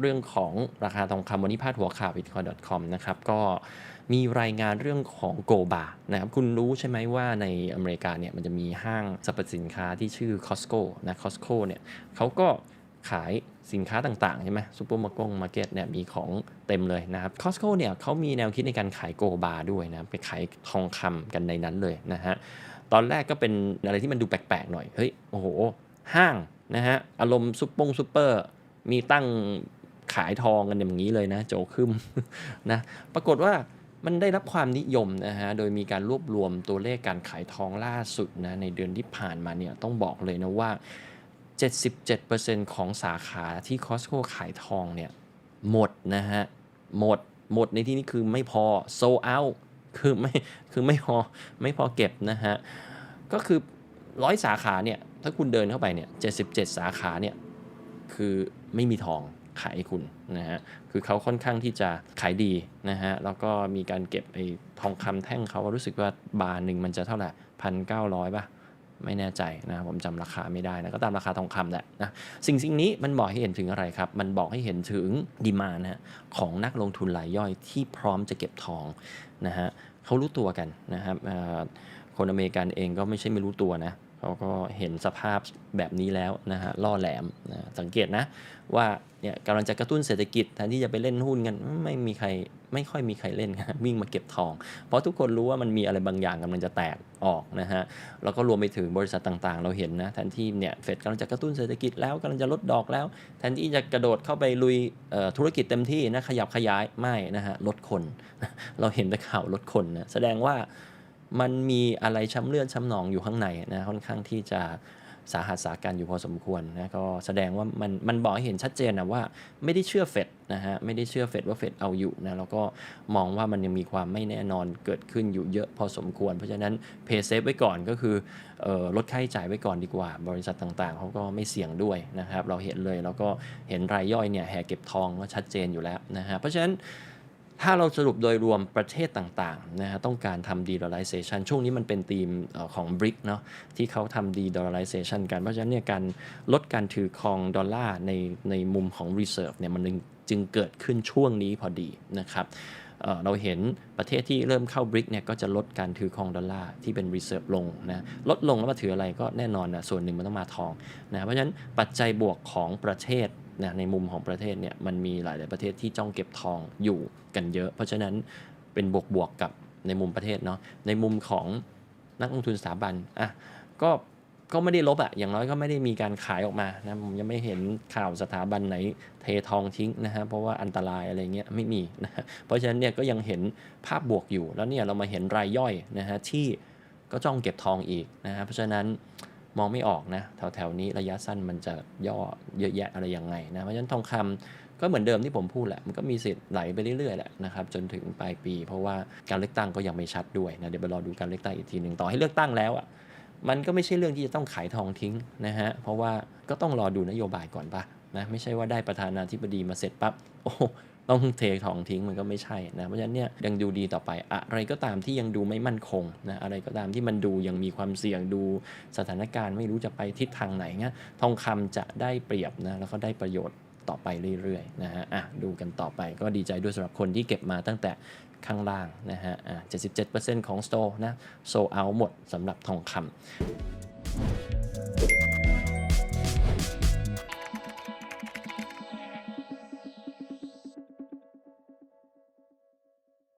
เรื่องของราคาทองคำวันนี้พาดหัวข่าว bitcoin.com นะครับก็มีรายงานเรื่องของโกบานะครับคุณรู้ใช่ไหมว่าในอเมริกาเนี่ยมันจะมีห้างสรรพสินค้าที่ชื่อ Costco นะ Costco เนี่ยเขาก็ขายสินค้าต่างๆ ใช่ไหมซูเปอร์มาร์กงมาร์เก็ตเนี่ยมีของเต็มเลยนะครับ Costco เนี่ยเขามีแนวคิดในการขายโกบาด้วยนะ ไปขายทองคำกันในนั้นเลยนะฮะ ตอนแรกก็เป็นอะไรที่มันดูแปลกๆหน่อย เฮ้ย โอ้โห ห้างนะฮะ อารมณ์ซุปปงซุปเปอร์ มีตั้ง ขายทองกันอย่างนี้เลยนะโจคึมนะปรากฏว่ามันได้รับความนิยมนะฮะ โดยมีการรวบรวมตัวเลขการขายทองล่าสุดนะในเดือนที่ผ่านมาเนี่ยต้องบอกเลยนะว่า 77%ของสาขาที่ Costco ขายทองเนี่ยหมดนะฮะ หมดหมดในที่นี้คือไม่พอโซเอาคือไม่คือไม่พอไม่พอเก็บนะฮะ ก็คือร้อยสาขาเนี่ยถ้าคุณเดินเข้าไปเนี่ย77 สาขาเนี่ยคือไม่มีทอง ขายให้คุณนะฮะคือเขาค่อนข้างที่จะขายดีนะฮะแล้วก็มีการเก็บไอ้ทองคำแท่งเขารู้สึกว่าบาร์หนึ่งมันจะเท่าไหร่พันเก้าร้อยป่ะไม่แน่ใจนะผมจำราคาไม่ได้นะก็ตามราคาทองคำแหละนะสิ่งสิ่งนี้มันบอกให้เห็นถึงอะไรครับ มันบอกให้เห็นถึงดีมานะฮะของนักลงทุนรายย่อยที่พร้อมจะเก็บทองนะฮะเขารู้ตัวกันนะครับ คนอเมริกันเองก็ไม่ใช่ไม่รู้ตัวนะเขาก็เห็นสภาพแบบนี้แล้วนะฮะล่อแหลมนะสังเกตนะว่าเนี่ยกำลังจะกระตุ้นเศรษฐกิจแทนที่จะไปเล่นหุ้นกันไม่มีใครไม่ค่อยมีใครเล่นกันวิ่งมาเก็บทอง เพราะทุกคนรู้ว่ามันมีอะไรบางอย่างกำลังจะแตกออกนะฮะแล้วก็รวมไปถึงบริษัทต่างๆ เราเห็นนะแทนที่เนี่ยเฟดกำลังจะกระตุ้นเศรษฐกิจแล้วกำลังจะลดดอกแล้ว แทนที่จะกระโดดเข้าไปลุยธุรกิจเต็มที่นะขยับขยายไม่นะฮะลดคน เราเห็นแต่ข่าวลดคนนะแสดงว่า มันมีอะไรช้ำเลือดช้ำหนองอยู่ข้างในนะค่อนข้างที่จะสาหัสสาการอยู่พอสมควรนะก็แสดงว่ามันมันบอกให้เห็นชัดเจนนะว่าไม่ได้เชื่อเฟดนะฮะไม่ได้เชื่อเฟดว่าเฟดเอาอยู่นะแล้วก็มองว่ามันยังมีความไม่แน่นอนเกิดขึ้นอยู่เยอะพอสมควร เพราะฉะนั้นเพย์เซฟไว้ก่อนก็คือออลดค่าใช้จ่ายไว้ก่อนดีกว่า บริษัทต่างๆเขาก็ไม่เสี่ยงด้วยนะครับ เราเห็นเลยแล้วก็เห็นรายย่อยเนี่ยแห่เก็บทองก็ชัดเจนอยู่แล้วนะฮะเพราะฉะนั้น ถ้าเราสรุปโดยรวมประเทศต่างๆนะฮะต้องการทำ de-dollarization ช่วงนี้มันเป็นธีมของ BRIC เนาะที่เขาทำ de-dollarization กัน เพราะฉะนั้นเนี่ยการลดการถือครองดอลลาร์ในในมุมของ reserve เนี่ยมันจึงเกิดขึ้นช่วงนี้พอดีนะครับเราเห็นประเทศที่เริ่มเข้า BRIC เนี่ยก็จะลดการถือครองดอลลาร์ที่เป็น reserve ลงนะลดลงแล้วมาถืออะไรก็แน่นอนนะส่วนหนึ่งมันต้องมาทองนะเพราะฉะนั้นปัจจัยบวกของประเทศ นะในมุมของประเทศเนี่ยมันมีหลาย ๆ ประเทศที่จ้องเก็บทองอยู่กันเยอะ เพราะฉะนั้นเป็นบวกบวกๆกับในมุมประเทศเนาะในมุมของนักลงทุนสถาบันอะก็ก็ไม่ได้ลบอะอย่างน้อยก็ไม่ได้มีการขายออกมานะผมยังไม่เห็นข่าวสถาบันไหนเททองทิ้งนะฮะเพราะว่าอันตรายอะไรเงี้ยไม่มีนะเพราะฉะนั้นเนี่ยก็ยังเห็นภาพบวกอยู่ แล้วเนี่ยเรามาเห็นรายย่อยนะฮะที่ก็จ้องเก็บทองอีกนะฮะเพราะฉะนั้น มองไม่ออกนะแถวๆนี้ระยะสั้นมันจะย่อเยอะแยะอะไรยังไงนะ เพราะฉะนั้นทองคำก็เหมือนเดิมที่ผมพูดแหละ มันก็มีสิทธิ์ไหลไปเรื่อยๆแหละนะครับจนถึงปลายปี เพราะว่าการเลือกตั้งก็ยังไม่ชัดด้วยนะเดี๋ยวไปรอดูการเลือกตั้งอีกทีหนึ่งต่อให้เลือกตั้งแล้วอะมันก็ไม่ใช่เรื่องที่จะต้องขายทองทิ้งนะฮะเพราะว่าก็ต้องรอดูนโยบายก่อนปะนะไม่ใช่ว่าได้ประธานาธิบดีมาเสร็จปั๊บโอ้ ต้องเททองทิ้งมันก็ไม่ใช่นะเพราะฉะนั้นเนี่ยยังดูดีต่อไปอะไรก็ตามที่ยังดูไม่มั่นคงนะอะไรก็ตามที่มันดูยังมีความเสี่ยงดูสถานการณ์ไม่รู้จะไปทิศทางไหนเงี้ยทองคำจะได้เปรียบนะแล้วก็ได้ประโยชน์ต่อไปเรื่อยๆนะฮะอะดูกันต่อไปก็ดีใจด้วยสำหรับคนที่เก็บมาตั้งแต่ข้างล่างนะฮะอะ77%ของสโตร์นะโซเอาหมดสำหรับทองคำ